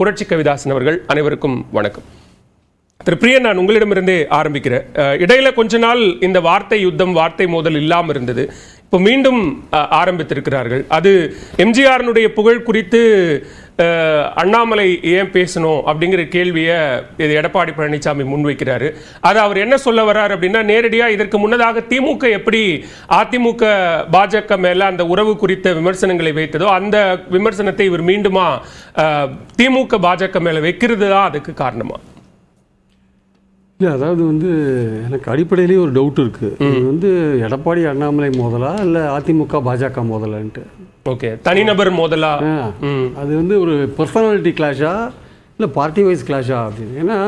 புரட்சி கவிதாசன் அவர்கள் அனைவருக்கும் வணக்கம். திரு பிரியன் நான் உங்களிடமிருந்தே ஆரம்பிக்கிறேன். இடையில கொஞ்ச நாள் இந்த வார்த்தை யுத்தம் வார்த்தை மோதல் இல்லாமல் இருந்தது. இப்போ மீண்டும் அஹ், ஆரம்பித்திருக்கிறார்கள். அது எம்ஜிஆரினுடைய புகழ் குறித்து அண்ணாமலை ஏன் பேசணும் அப்படிங்கிற கேள்வியை இது எடப்பாடி பழனிசாமி முன்வைக்கிறாரு. அது அவர் என்ன சொல்ல வர்றார் அப்படின்னா நேரடியாக இதற்கு முன்னதாக திமுக எப்படி அதிமுக பாஜக மேல அந்த உறவு குறித்த விமர்சனங்களை வைத்ததோ அந்த விமர்சனத்தை இவர் மீண்டுமா திமுக பாஜக மேல வைக்கிறது தான் அதுக்கு காரணமா? இல்லை அதாவது வந்து எனக்கு அடிப்படையிலேயே ஒரு டவுட் இருக்குது இது வந்து எடப்பாடி அண்ணாமலை மோதலா இல்லை அதிமுக பாஜக மோதலான்ட்டு? ஓகே தனிநபர் மோதலா? அது வந்து ஒரு பர்சனாலிட்டி கிளாஷா இல்லை பார்ட்டி வைஸ் கிளாஷா அப்படின்னு. ஏன்னா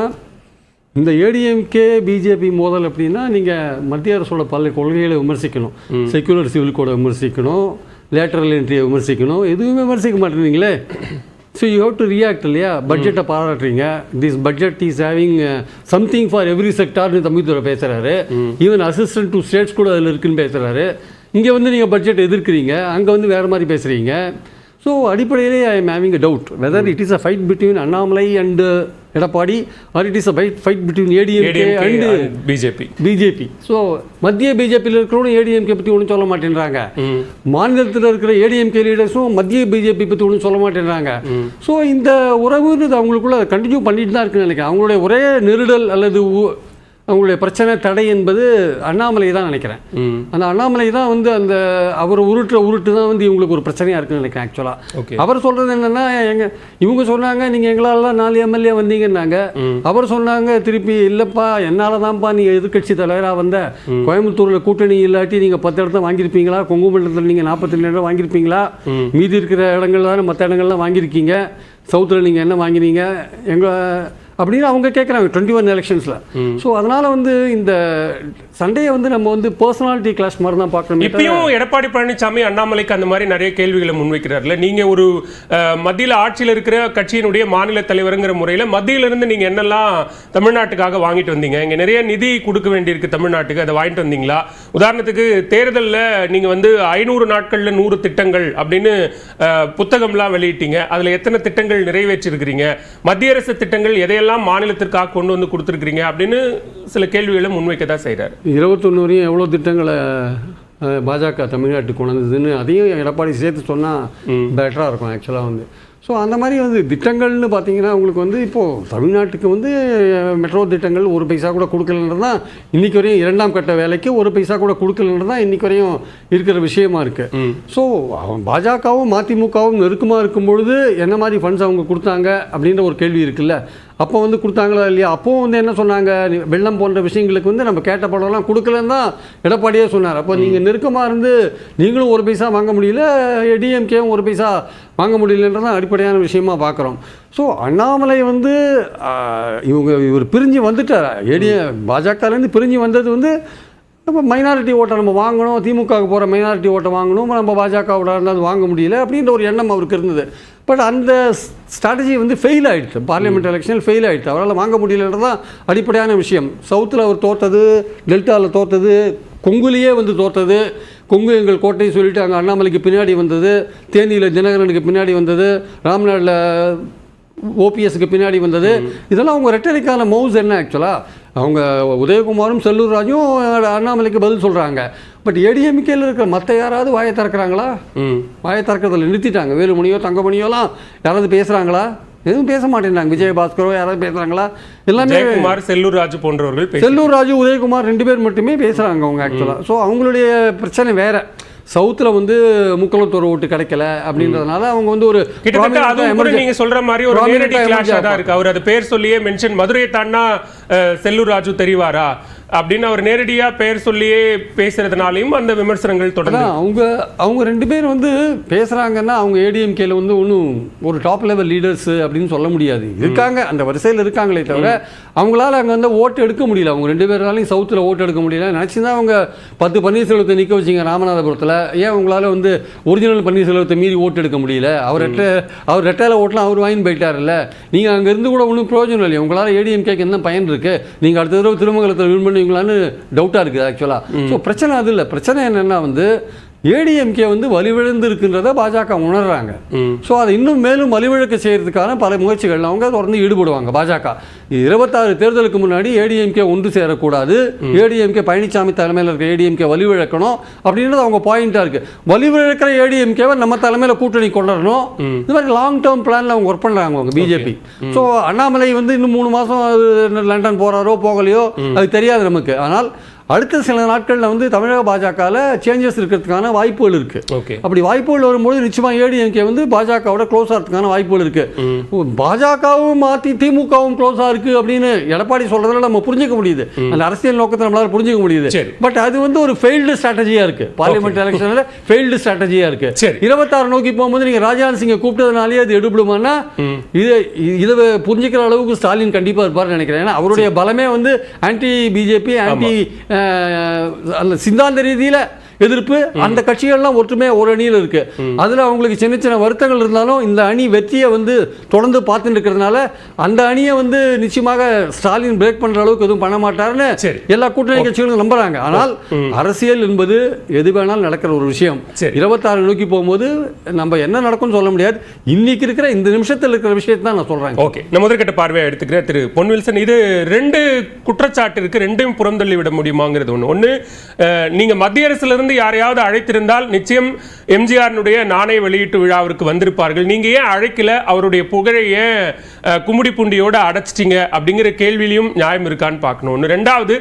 இந்த ஏடிஎம்கே பிஜேபி மோதல் அப்படின்னா நீங்கள் மத்திய அரசோட பல கொள்கைகளை விமர்சிக்கணும். செக்யூலர் சிவில் கோடை விமர்சிக்கணும். லேட்டரல் என்ட்ரியை விமர்சிக்கணும். எதுவுமே விமர்சிக்க மாட்டேறீங்களே so you have to react இல்லையா? பட்ஜெட்டை பாராட்டுறீங்க. This budget is having something for every செக்டார்னு Thambidurai பேசுகிறாரு ஈவன் அசிஸ்டன்ட் டு ஸ்டேட்ஸ் கூட அதில் இருக்குன்னு பேசுகிறாரு இங்கே வந்து நீங்கள் பட்ஜெட் எதிர்க்கிறீங்க. அங்கே வந்து வேறு மாதிரி பேசுகிறீங்க ஸோ அடிப்படையிலே I am having a doubt whether it is a fight between Annamalai and Edappadi or it is a fight fight between ADMK and BJP BJP so மத்திய பிஜேபியில் இருக்கிறவங்க ஏடிஎம்கே பற்றி ஒன்றும் சொல்ல மாட்டேன்றாங்க. மாநிலத்தில் இருக்கிற ஏடிஎம்கே லீடர்ஸும் மத்திய பிஜேபி பற்றி ஒன்றும் சொல்ல மாட்டேன்றாங்க. ஸோ இந்த உறவுன்றது அவங்களுக்குள்ள கண்டினியூ பண்ணிட்டு தான் இருக்குன்னு நினைக்கிறேன். அவங்களுடைய ஒரே நெருடல் அல்லது அவங்களுடைய பிரச்சனை தடை என்பது அண்ணாமலை தான் நினைக்கிறேன். அந்த அண்ணாமலை தான் வந்து அந்த அவர் உருட்டுற உருட்டு தான் வந்து இவங்களுக்கு ஒரு பிரச்சனையாக இருக்குன்னு நினைக்கிறேன் ஆக்சுவலாக அவர் சொல்றது என்னன்னா எங்க இவங்க சொன்னாங்க நீங்க எங்களால நாலு எம்எல்ஏ வந்தீங்கன்னாங்க. அவர் சொன்னாங்க திருப்பி இல்லப்பா என்னால தான்ப்பா நீங்க எதிர்க்கட்சி தலைவரா வந்த. கோயம்புத்தூர்ல கூட்டணி இல்லாட்டி நீங்க பத்து இடத்த வாங்கியிருப்பீங்களா? கொங்குமண்டலத்தில் நீங்க நாற்பத்தி இடம் வாங்கியிருப்பீங்களா? மீதி இருக்கிற இடங்கள் தானே மற்ற இடங்கள்லாம் வாங்கியிருக்கீங்க? சவுத்தில் நீங்க என்ன வாங்கினீங்க? எங்க அப்படின்னு அவங்க கேட்குறாங்க டுவெண்ட்டி ஒன் எலெக்ஷன்ஸில் ஸோ அதனால வந்து இந்த சண்டையை வந்து நம்ம வந்து பர்சனாலிட்டி கிளாஸ் மாதிரி தான் பார்க்கணும் இப்பயும் எடப்பாடி பழனிசாமி அண்ணாமலைக்கு அந்த மாதிரி நிறைய கேள்விகளை முன்வைக்கிறார்ல. நீங்க ஒரு மத்தியில ஆட்சியில் இருக்கிற கட்சியினுடைய மாநில தலைவருங்கிற முறையில மத்தியில இருந்து நீங்க என்னெல்லாம் தமிழ்நாட்டுக்காக வாங்கிட்டு வந்தீங்க? இங்க நிறைய நிதி கொடுக்க வேண்டியிருக்கு தமிழ்நாட்டுக்கு அதை வாங்கிட்டு வந்தீங்களா? உதாரணத்துக்கு தேர்தல்ல நீங்க வந்து ஐநூறு நாட்கள்ல நூறு திட்டங்கள் அப்படின்னு புத்தகம்லாம் வெளியிட்டீங்க. அதுல எத்தனை திட்டங்கள் நிறைவேற்றிருக்கிறீங்க? மத்திய அரசு திட்டங்கள் எதையெல்லாம் மாநிலத்திற்காக கொண்டு வந்து கொடுத்துருக்கீங்க அப்படின்னு சில கேள்விகளை முன்வைக்க தான் செய்றாரு. இருபத்தொன்று வரையும் எவ்வளோ திட்டங்களை பாஜக தமிழ்நாட்டுக்கு கொண்டு வந்ததுன்னு அதையும் எடப்பாடி சேர்த்து சொன்னால் பெட்டராக இருக்கும் ஆக்சுவலாக வந்து. ஸோ அந்த மாதிரி வந்து திட்டங்கள்னு பார்த்தீங்கன்னா உங்களுக்கு வந்து இப்போது தமிழ்நாட்டுக்கு வந்து மெட்ரோ திட்டங்கள் ஒரு பைசா கூட கொடுக்கலன்றது தான் இன்றைக்கி வரையும் இரண்டாம் கட்ட வேலைக்கு ஒரு பைசா கூட கொடுக்கலன்றது தான் இன்றைக்கி வரையும் இருக்கிற விஷயமா இருக்குது ஸோ அவன் பாஜகவும் மதிமுகவும் நெருக்கமாக இருக்கும் பொழுது என்ன மாதிரி ஃபண்ட்ஸ் அவங்க கொடுத்தாங்க அப்படின்ற ஒரு கேள்வி இருக்குல்ல. அப்போ வந்து கொடுத்தாங்களா இல்லையா? அப்போவும் வந்து என்ன சொன்னாங்க? வெள்ளம் போன்ற விஷயங்களுக்கு வந்து நம்ம கேட்ட படம்லாம் கொடுக்கலன்னு தான் எடப்பாடியே சொன்னார். அப்போ நீங்கள் நெருக்கமாக இருந்து நீங்களும் ஒரு பைசா வாங்க முடியல டிஎம்கேவும் ஒரு பைசா வாங்க முடியலன்றதான் அடிப்படையான விஷயமா பார்க்குறோம் ஸோ அண்ணாமலை வந்து இவங்க இவர் பிரிஞ்சு வந்துட்டார்? ஏடிஎ பாஜகலேருந்து பிரிஞ்சு வந்தது வந்து நம்ம மைனாரிட்டி ஓட்டை நம்ம வாங்கணும் திமுகவுக்கு போகிற மைனாரிட்டி ஓட்டை வாங்கணும் நம்ம பாஜகவோட இருந்தால் வாங்க முடியல அப்படின்ற ஒரு எண்ணம் அவருக்கு இருந்தது. பட் அந்த ஸ்ட்ராட்டஜி வந்து ஃபெயில் ஆயிடுச்சு. பார்லிமெண்ட் எலெக்ஷன் ஃபெயில் ஆயிடுச்சு. அவரால் வாங்க முடியலன்றது தான் அடிப்படையான விஷயம். சவுத்தில் அவர் தோத்தது டெல்டாவில் தோத்தது கொங்குலேயே வந்து தோத்தது. கொங்கு எங்கள் கோட்டை சொல்லிட்டு அங்கே அண்ணாமலைக்கு பின்னாடி வந்தது. தேனியில் தினகரனுக்கு பின்னாடி வந்தது. ராம்நாடில் ஓபிஎஸ்க்கு பின்னாடி வந்தது. இதெல்லாம் அவங்க ரெட்டரிக்கான மவுஸ் என்ன ஆக்சுவலாக அவங்க உதயகுமாரும் செல்லூர் ராஜும் அண்ணாமலைக்கு பதில் சொல்கிறாங்க பட் ஏடிஎம்கேல இருக்கிற மற்ற யாராவது வாயை திறக்கிறாங்களா? ம். வாயை திறக்கிறதுல நிறுத்திட்டாங்க. வேலுமணியோ தங்கமணியோலாம் யாராவது பேசுகிறாங்களா எதுவும் பேச மாட்டேங்கிறாங்க விஜயபாஸ்கரோ யாராவது பேசுகிறாங்களா எல்லாமே ஜெயக்குமார் செல்லூர் ராஜு போன்றவர்கள் செல்லூர் ராஜு உதயகுமார் ரெண்டு பேர் மட்டுமே பேசுகிறாங்க அவங்க ஆக்சுவலாக ஸோ அவங்களுடைய பிரச்சனை வேற. சவுத்தில் வந்து முக்களத்தோர் ஓட்டு கிடைக்கல அப்படின்றதுனால அவங்க வந்து ஒரு கிட்டத்தட்ட அதுவும் கூட emerge- நீங்க சொல்ற மாதிரி ஒரு நேரடி emerge கிளாஷா தான் ஆகும். இருக்கு அவர் அது பேர் சொல்லியே மென்ஷன் மதுரையை தாண்டா செல்லூர் ராஜு தெரிவாரா அப்படின்னு அவர் நேரடியா பெயர் சொல்லியே பேசுறதுனாலையும் அந்த விமர்சனங்கள் தொடர்ந்து அவங்க அவங்க ரெண்டு பேர் வந்து பேசுகிறாங்கன்னா அவங்க ஏடிஎம்கேல வந்து ஒன்றும் ஒரு டாப் லெவல் லீடர்ஸ் அப்படின்னு சொல்ல முடியாது. இருக்காங்க அந்த வரிசையில் இருக்காங்களே தவிர அவங்களால அங்கே வந்து ஓட்டு எடுக்க முடியல. அவங்க ரெண்டு பேராலையும் சவுத்தில் ஓட்டு எடுக்க முடியல. நினச்சிதான் அவங்க பத்து பன்னீர்செல்வத்தை நிற்க வச்சிங்க ராமநாதபுரத்தில். ஏன் உங்களால் வந்து ஒரிஜினல் பன்னீர்செல்வத்தை மீறி ஓட்டு எடுக்க முடியல? அவர் ரெட்ட அவர் ரெட்டையில ஓட்டலாம் அவர் வாங்கி போயிட்டார்ல நீங்கள் அங்கே இருந்து கூட ஒன்றும் பிரயோஜனம் இல்லையா. உங்களால் ஏடிஎம்கேக்கு என்ன பயன் இருக்குது நீங்கள் அடுத்த தடவை திருமங்கலத்தில் வின் பண்ணுவீங்களான்னு டவுட்டாக இருக்குது ஆக்சுவலாக ஸோ பிரச்சனை அது இல்லை. பிரச்சனை என்னென்னா வந்து ஏடிஎம்கே வந்து வலிவிழந்து இருக்கின்றத பாஜக உணர்றாங்க. ஸோ அதை இன்னும் மேலும் வலிவிழக்க செய்யறதுக்கான பல முயற்சிகள் அவங்க தொடர்ந்து ஈடுபடுவாங்க பாஜக. இருபத்தாறு தேர்தலுக்கு முன்னாடி ஏடிஎம்கே ஒன்று சேரக்கூடாது. ஏடிஎம்கே பழனிசாமி தலைமையில் இருக்க ஏடிஎம்கே வலிவிழக்கணும் அப்படின்றது அவங்க பாயிண்டாக இருக்கு. வலிவிழக்கிற ஏடிஎம்கேவை நம்ம தலைமையில் கூட்டணி கொண்டு வரணும் இந்த மாதிரி லாங் டேர்ம் பிளானில் அவங்க ஒர்க் பண்ணுறாங்க அவங்க பிஜேபி ஸோ அண்ணாமலை வந்து இன்னும் மூணு மாதம் லண்டன் போகிறாரோ போகலையோ அது தெரியாது நமக்கு. ஆனால் அடுத்த சில நாட்களில் வந்து தமிழக பாஜகவில் சேஞ்சஸ் இருக்கிறதுக்கான வாய்ப்புகள் இருக்கு. ஓகே. அப்படி வாய்ப்புகள் வரும்போது நிச்சயமா ஏடிஎம்கே வந்து பாஜகவோட க்ளோஸ் ஆகிறதுக்கான வாய்ப்புகள் இருக்கு. பாஜகவும் மாற்றி திமுகவும் க்ளோஸாக இருக்கு அப்படின்னு எடப்பாடி சொல்றதுல நம்ம புரிஞ்சுக்க முடியுது. அந்த அரசியல் நோக்கத்தை நம்மளால புரிஞ்சுக்க முடியுது. பட் அது வந்து ஒரு ஃபெயில்டு ஸ்ட்ராட்டஜியா இருக்கு. பார்லிமெண்ட் எலெக்ஷனில் ஃபெயில்டு ஸ்ட்ராட்டஜியா இருக்கு. இருபத்தாறு நோக்கி போகும்போது நீங்க ராஜான் சிங்கை கூப்பிட்டதுனாலே அது எடுபடுமானா இது இதை புரிஞ்சுக்கிற அளவுக்கு ஸ்டாலின் கண்டிப்பா இருப்பார்னு நினைக்கிறேன். ஏன்னா அவருடைய பலமே வந்து ஆன்டி பிஜேபி ஆன்டி அந்த சிந்தாந்த ரீதியில் எதிர்ப்பு அந்த கட்சிகள்லாம் ஒற்றுமை ஒரு அணியில் இருக்கு. அதுல அவங்களுக்கு சின்ன சின்ன வருத்தங்கள் இருந்தாலும் இந்த அணி வெற்றியை வந்து தொடர்ந்து பார்த்துட்டு இருக்கிறதுனால அந்த அணியை வந்து நிச்சயமாக ஸ்டாலின் பிரேக் பண்ற அளவுக்கு எதுவும் பண்ண மாட்டாருன்னு. எல்லா கூட்டணி கட்சிகளும் நம்புறாங்க. ஆனால் அரசியல் என்பது எது வேணாலும் நடக்கிற ஒரு விஷயம். இருபத்தாறு நோக்கி போகும்போது நம்ம என்ன நடக்கும்னு சொல்ல முடியாது. இன்னைக்கு இருக்கிற இந்த நிமிஷத்தில் இருக்கிற விஷயத்தை தான் நான் சொல்றேன். ஓகே. நான் முதற்கட்ட பார்வையை எடுத்துக்கிறேன் திரு பொன் வில்சன் இது ரெண்டு குற்றச்சாட்டு இருக்கு ரெண்டையும் புறந்தள்ளி விட முடியுமாங்கிறது ஒன்று ஒன்று நீங்க மத்திய அரசுல இருந்து யாரையாவது அழைத்திருந்தால் நிச்சயம் எம்ஜிஆரினுடைய நாணய வெளியீட்டு விழாவிற்கு வந்திருப்பார்கள். நீங்க ஏன் அழைக்கல? அவருடைய புகழை ஏன் கும்முடி கும்மிடி அடைச்சிட்டிங்க அப்படிங்கிற கேள்வியிலையும் நியாயம் இருக்கான்னு பார்க்கணும். ஒன்று ரெண்டாவது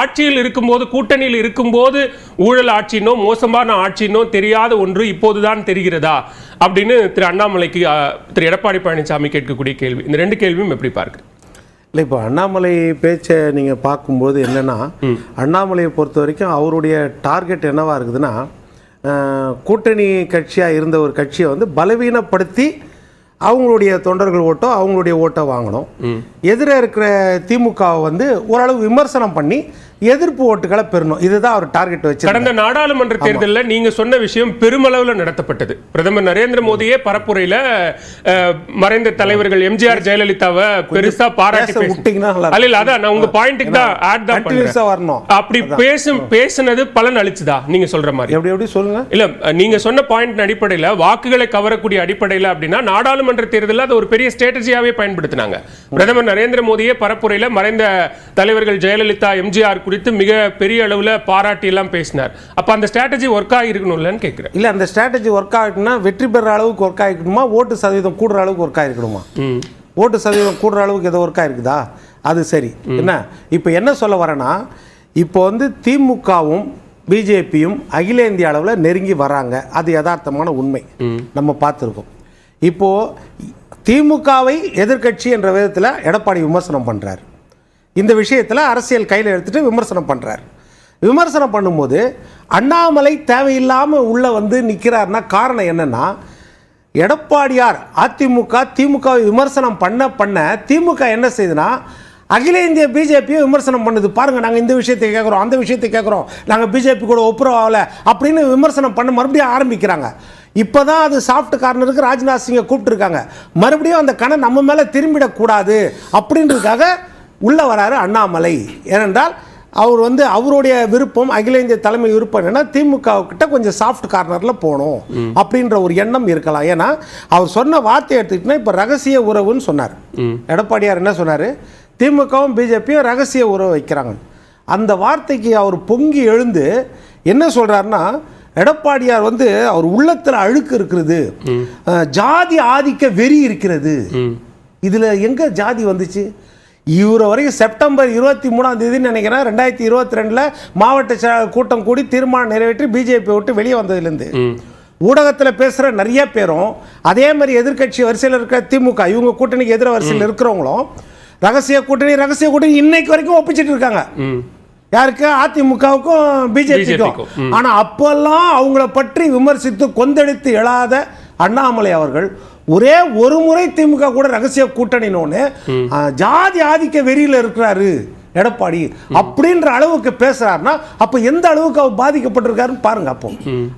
ஆட்சியில் இருக்கும்போது கூட்டணியில் இருக்கும்போது ஊழல் ஆட்சினோ மோசமான ஆட்சினோ தெரியாத ஒன்று இப்போதுதான் தெரிகிறதா? அப்படின்னு திரு அண்ணாமலைக்கு திரு எடப்பாடி பழனிசாமி கேட்கக்கூடிய கேள்வி. இந்த ரெண்டு கேள்வியும் எப்படி பார்க்குறேன் இல்லை இப்போ அண்ணாமலை பேச்சை நீங்கள் பார்க்கும்போது என்னென்னா அண்ணாமலையை பொறுத்த வரைக்கும் அவருடைய டார்கெட் என்னவா இருக்குதுன்னா கூட்டணி கட்சியாக இருந்த ஒரு கட்சியை வந்து பலவீனப்படுத்தி அவங்களுடைய தொண்டர்கள் ஓட்டோ அவங்களுடைய ஓட்டை வாங்கணும். எதிர இருக்கிற திமுகவை வந்து ஓரளவு விமர்சனம் பண்ணி எதிர்ப்பு ஓட்டுகளை பெறணும். இதுதான் அவர் டார்கெட் வச்சு கடந்த நாடாளுமன்ற தேர்தலில் நீங்க சொன்ன விஷயம் பெருமளவுல நடத்தப்பட்டது. பிரதமர் நரேந்திர மோடியே பரப்புரையில மறைந்த தலைவர்கள் எம்ஜிஆர் ஜெயலலிதாவை பெருசா பாராட்டி விட்டீங்கன்னா அல்ல அதான் நான் உங்க பாயிண்ட்டுக்கு தான் ஆட் தான். வரணும். அப்படி பேசும் பேசுனது பலன் அளிச்சுதா? நீங்க சொல்ற மாதிரி. எப்படி எப்படி சொல்லுங்க? இல்ல நீங்க சொன்ன பாயிண்ட் அடிப்படையில வாக்குகளை கவரக்கூடிய அடிப்படையில அப்படின்னா நாடாளுமன்ற தேர்தலில் அது ஒரு பெரிய ஸ்ட்ராட்டஜியாவே பயன்படுத்தினாங்க. பிரதமர் நரேந்திர மோடியே பரப்புரையில மறைந்த தலைவர்கள் ஜெயலலிதா எம்ஜிஆர் குறித்து மிக பெரிய அளவுல பாராட்டி எல்லாம் பேசினார். அப்ப அந்த ஸ்ட்ராட்டஜி ஒர்க் ஆகிருக்கணும்லன்னு கேட்கிறேன் இல்லை அந்த ஸ்ட்ராட்டஜி ஒர்க் ஆகிட்டுனா வெற்றி பெற அளவுக்கு ஒர்க் ஆகிக்கணுமா ஓட்டு சதவீதம் கூடுற அளவுக்கு ஒர்க் ஆகிருக்கணுமா. ஓட்டு சதவீதம் கூடுற அளவுக்கு ஏதோ ஒர்க் ஆயிருக்குதா? அது சரி. என்ன? இப்போ என்ன சொல்ல வரேன்னா இப்போ வந்து திமுகவும் பிஜேபியும் அகில இந்திய அளவில் நெருங்கி வராங்க. அது யதார்த்தமான உண்மை. நம்ம பார்த்துருக்கோம். இப்போ திமுகவை எதிர்க்கட்சி என்ற விதத்தில் எடப்பாடி விமர்சனம் பண்ணுறாரு இந்த விஷயத்தில் அரசியல் கையில் எடுத்துட்டு விமர்சனம் பண்ணுறாரு விமர்சனம் பண்ணும்போது அண்ணாமலை தேவையில்லாமல் உள்ளே வந்து நிற்கிறாருன்னா காரணம் என்னென்னா எடப்பாடியார் அதிமுக திமுகவை விமர்சனம் பண்ண பண்ண திமுக என்ன செய்யுதுன்னா அகில இந்திய பிஜேபியை விமர்சனம் பண்ணுது. பாருங்கள் நாங்கள் இந்த விஷயத்தை கேட்குறோம் அந்த விஷயத்தை கேட்குறோம் நாங்கள் பிஜேபி கூட ஒப்புரவாகலை அப்படின்னு விமர்சனம் பண்ண மறுபடியும் ஆரம்பிக்கிறாங்க. இப்போ தான் அது சாஃப்ட் கார்னருக்கு ராஜ்நாத் சிங்கை கூப்பிட்டுருக்காங்க. மறுபடியும் அந்த கணை நம்ம மேலே திரும்பிடக்கூடாது அப்படின்றதுக்காக உள்ள வராரு அண்ணாமலை. ஏனென்றால் அவர் வந்து அவருடைய விருப்பம் அகில இந்திய தலைமை விருப்பம் என்னன்னா திமுக கிட்ட கொஞ்சம் சாஃப்ட் கார்னரில் போகணும் அப்படின்ற ஒரு எண்ணம் இருக்கலாம். ஏன்னா அவர் சொன்ன வார்த்தையை எடுத்துக்கிட்டோன்னா இப்போ ரகசிய உறவுன்னு சொன்னார். எடப்பாடியார் என்ன சொன்னார்? திமுகவும் பிஜேபியும் ரகசிய உறவு வைக்கிறாங்க. அந்த வார்த்தைக்கு அவர் பொங்கி எழுந்து என்ன சொல்றாருன்னா எடப்பாடியார் வந்து அவர் உள்ளத்தில் அழுக்கு இருக்கிறது. ஜாதி ஆதிக்க வெறி இருக்கிறது. இதுல எங்க ஜாதி வந்துச்சு? இவரை வரைக்கும் செப்டம்பர் இருபத்தி மூணாம் தேதின்னு நினைக்கிறேன். ரெண்டாயிரத்தி இருபத்தி ரெண்டில் மாவட்ட கூட்டம் கூடி தீர்மானம் நிறைவேற்றி பிஜேபி விட்டு வெளியே வந்ததுலேருந்து. ஊடகத்தில் பேசுகிற நிறைய பேரும் அதே மாதிரி எதிர்க்கட்சி வரிசையில் இருக்கிற திமுக இவங்க கூட்டணிக்கு எதிர வரிசையில் இருக்கிறவங்களும் ரகசிய கூட்டணி ரகசிய கூட்டணி இன்னைக்கு வரைக்கும் ஒப்பிச்சிட்டு இருக்காங்க. யாருக்கு? அதிமுகவுக்கும் பிஜேபிக்கும். BJP-க்கும். ஆனா அப்பெல்லாம் அவங்கள பற்றி விமர்சித்து கொந்தளித்து எழாத அண்ணாமலை அவர்கள் ஒரே ஒரு முறை திமுக கூட ரகசிய கூட்டணினோன்னு ஜாதி ஆதிக்க வெறியில இருக்கிறாரு எடப்பாடி. அப்படின்ற அளவுக்கு பேசுறாருன்னா அப்ப எந்த அளவுக்கு அவர் பாதிக்கப்பட்டிருக்காருன்னு பாருங்க அப்போ.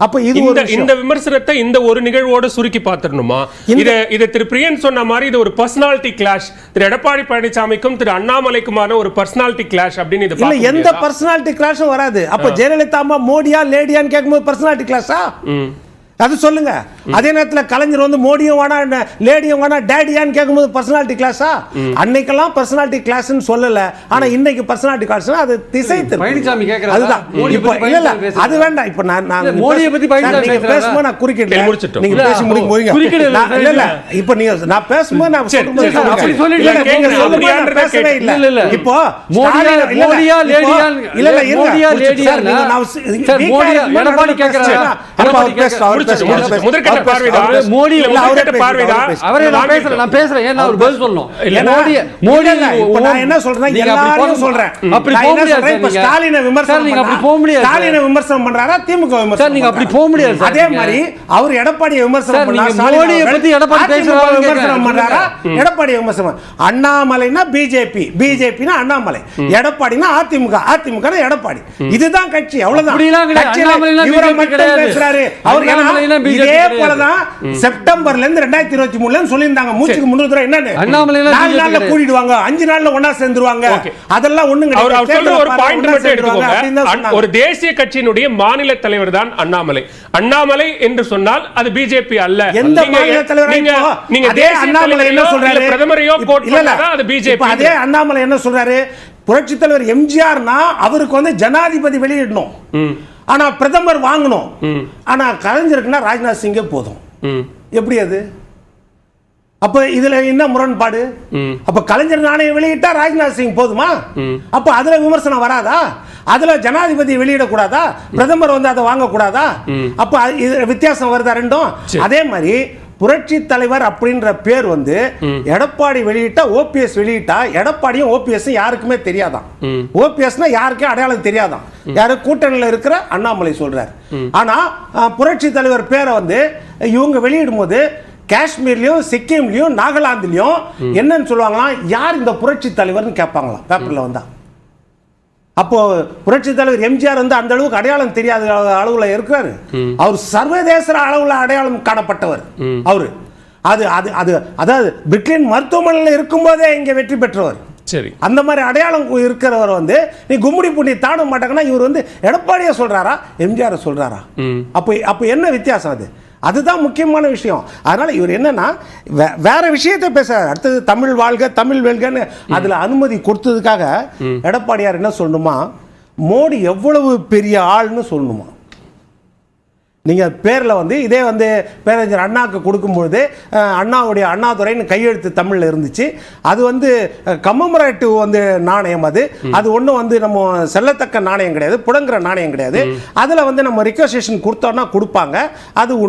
அப்ப இது ஒரு இந்த விமர்சனத்தை இந்த ஒரு நிகழ்வோட சுருக்கி பார்த்துடணுமா? இத இத திரு பிரியன் சொன்ன மாதிரி இது ஒரு பர்சனாலிட்டி கிளாஷ் திரு எடப்பாடி பழனிசாமிக்கும் திரு அண்ணாமலைக்குமான ஒரு பர்சனாலிட்டி கிளாஷ் அப்படின்னு இது இல்ல எந்த? பர்சனாலிட்டி கிளாஸும் வராது. அப்ப ஜெயலலிதா அம்மா மோடியா லேடியான்னு கேட்கும்போது பர்சனாலிட்டி கிளாஸா ம். அது சொல்லுங்க அதே நேரத்துல கலைஞர் வந்து மோடியும் வேணா லேடியும் வேணா டேடியான்னு கேட்கும்போது பர்சனாலிட்டி கிளாஸா அன்னைக்கெல்லாம் பர்சனாலிட்டி கிளாஸ்னு சொல்லல ஆனா இன்னைக்கு பர்சனாலிட்டி கிளாஸ்னா அது திசை. பழனிசாமி? அதுதான் மோடியை இப்போ பத்தி இல்ல? அது வேண்டாம் இப்போ நான் நான் மோடியை பத்தி? பேசும்போது நான் குறுக்கிடல இல்ல, முடிச்சிட்டோம். நீங்க பேசி முடிக்க போறீங்க இல்ல இல்ல இப்போ நீங்க நான் பேசும்போது நான். அப்படி சொல்லிட்டு பேசவே இல்ல இல்ல. இப்போ மோடியா ஸ்டாலின் இல்ல, இல்ல, மோடியா லேடியான்னு இல்ல இல்ல. மோடியா நீங்க நான் மோடியா எடப்பாடி கேக்குறாரா. அப்ப எடப்பாடி அவர் பேசுறாரு, முதற்கட்ட பார்வைதான். மோடி முதற்கட்ட பார்வைதான். அவரே நான். பேசுறேன். நான் பேசுறேன். ஏன்னா அவர் பதில் சொல்லணும்? மோடி மோடி நான் என்ன சொல்றேன். சொல்றேன் அப்படி போக முடியாது இப்ப. ஸ்டாலினை விமர்சனம் நீங்க அப்படி பண்ணா, போக முடியாது சார். ஸ்டாலினை விமர்சனம் பண்றாரா? திமுக விமர்சனம் சார், நீங்க அப்படி பண்றாரா? போக முடியாது சார், அதே நீங்க. மாதிரி அவர் எடப்பாடியை விமர்சனம் சார், பண்ணா நீங்க ஸ்டாலின் மோடியை அவர்கள் பத்தி எடப்பாடி விமர்சனம். பண்றாரா? எடப்பாடி விமர்சனம் அண்ணாமலைனா பிஜேபி பிஜேபினா அண்ணாமலை. எடப்பாடினா அதிமுக. அதிமுக எடப்பாடி. இதுதான் கட்சி. அவ்வளவுதான். இவரை மட்டும். பேசுறாரு. அவர் இதே. போலதான் செப்டம்பர்ல இருந்து ரெண்டாயிரத்தி இருபத்தி மூணுல இருந்து சொல்லியிருந்தாங்க. மூச்சுக்கு முன்னூறு தடவை என்னன்னு நாலு நாள்ல. கூடிடுவாங்க அஞ்சு நாள்ல ஒண்ணா சேர்ந்துருவாங்க. அதெல்லாம் ஒண்ணும் ஒரு பாயிண்ட் மட்டும் எடுத்துக்கோங்க. தேசிய கட்சியினுடைய மாநில தலைவர் தான் அண்ணாமலை. அண்ணாமலை என்று சொன்னால் அது பிஜேபி அல்ல. எந்த மாநில தலைவரா நீங்க நீங்க தேசிய அண்ணாமலை என்ன சொல்றாரு? பிரதமரையோ கோட் இல்ல. பண்ணாதான் அது பிஜேபி அதே அண்ணாமலை என்ன சொல்றாரு? புரட்சி தலைவர் எம்ஜிஆர்னா அவருக்கு வந்து ஜனாதிபதி வெளியிடணும். ஆனா பிரதமர் வாங்கணும். ஆனா கலைஞருக்குன்னா ராஜ்நாத் சிங்கே போதும். எப்படி அது? அப்ப இதுல என்ன முரண்பாடு? அப்ப கலைஞர் நாணயம் வெளியிட்டா ராஜ்நாத் சிங் போதுமா? அப்ப அதுல விமர்சனம் வராதா? அதுல ஜனாதிபதி வெளியிடக்கூடாதா? பிரதமர் வந்து அதை வாங்கக்கூடாதா? அப்ப இது வித்தியாசம் வருதா ரெண்டும்? அதே மாதிரி புரட்சி தலைவர் அப்படின்ற பேர் வந்து எடப்பாடி வெளியிட்டா ஓபிஎஸ் வெளியிட்டா எடப்பாடியும் ஓபிஎஸ் யாருக்குமே தெரியாதான். ஓபிஎஸ்னா யாருக்கும் அடையாளம் தெரியாதான். யாரு கூட்டணியில் இருக்கிற அண்ணாமலை சொல்றாரு. ஆனா புரட்சி தலைவர் பேரை வந்து இவங்க வெளியிடும் போது காஷ்மீர்லயும் சிக்கிம்லயும் நாகாலாந்துலயும் என்னன்னு சொல்லுவாங்களாம்? யார் இந்த புரட்சி தலைவர்னு கேட்பாங்களாம் பேப்பர்ல வந்தா. அப்போ புரட்சி தலைவர் எம்ஜிஆர் வந்து அந்த அளவுக்கு அடையாளம் தெரியாத அளவுல இருக்கிறாரு அவர் சர்வதேச அளவுல அடையாளம் காணப்பட்டவர். அவரு. அது அது அது அதாவது பிரிட்லின் மருத்துவமனையில் இருக்கும்போதே இங்க வெற்றி பெற்றவர். சரி. அந்த மாதிரி அடையாளம் இருக்கிறவர் வந்து நீ கும்முடி பூண்டி தாட மாட்டாங்கன்னா இவர் வந்து எடப்பாடியை சொல்றாரா எம்ஜிஆர் சொல்றாரா? அப்போ அப்போ என்ன வித்தியாசம் அது? அதுதான் முக்கியமான விஷயம். அதனால இவர் என்னன்னா வேற விஷயத்தை பேசுறாரு. அடுத்தது தமிழ் வாழ்க தமிழ் வெல்கன்னு அதுல அனுமதி கொடுத்ததுக்காக எடப்பாடியார் என்ன சொல்லணுமா? மோடி எவ்வளவு பெரிய ஆள்னு சொல்லணுமா? நீங்க பேர்ல வந்து இதே வந்து பேரறிஞர் அண்ணாக்கு கொடுக்கும்பொழுது அண்ணாவுடைய அண்ணாதுரைன்னு கையெழுத்து தமிழ்ல இருந்துச்சு. அது வந்து கம்மமரேட்டிவ் வந்து நாணயம் அது. அது ஒன்றும் வந்து நம்ம செல்லத்தக்க நாணயம் கிடையாது புடங்குற நாணயம் கிடையாது. அதில் வந்து நம்ம ரிக்வஸ்டேஷன் கொடுத்தோம்னா கொடுப்பாங்க. அது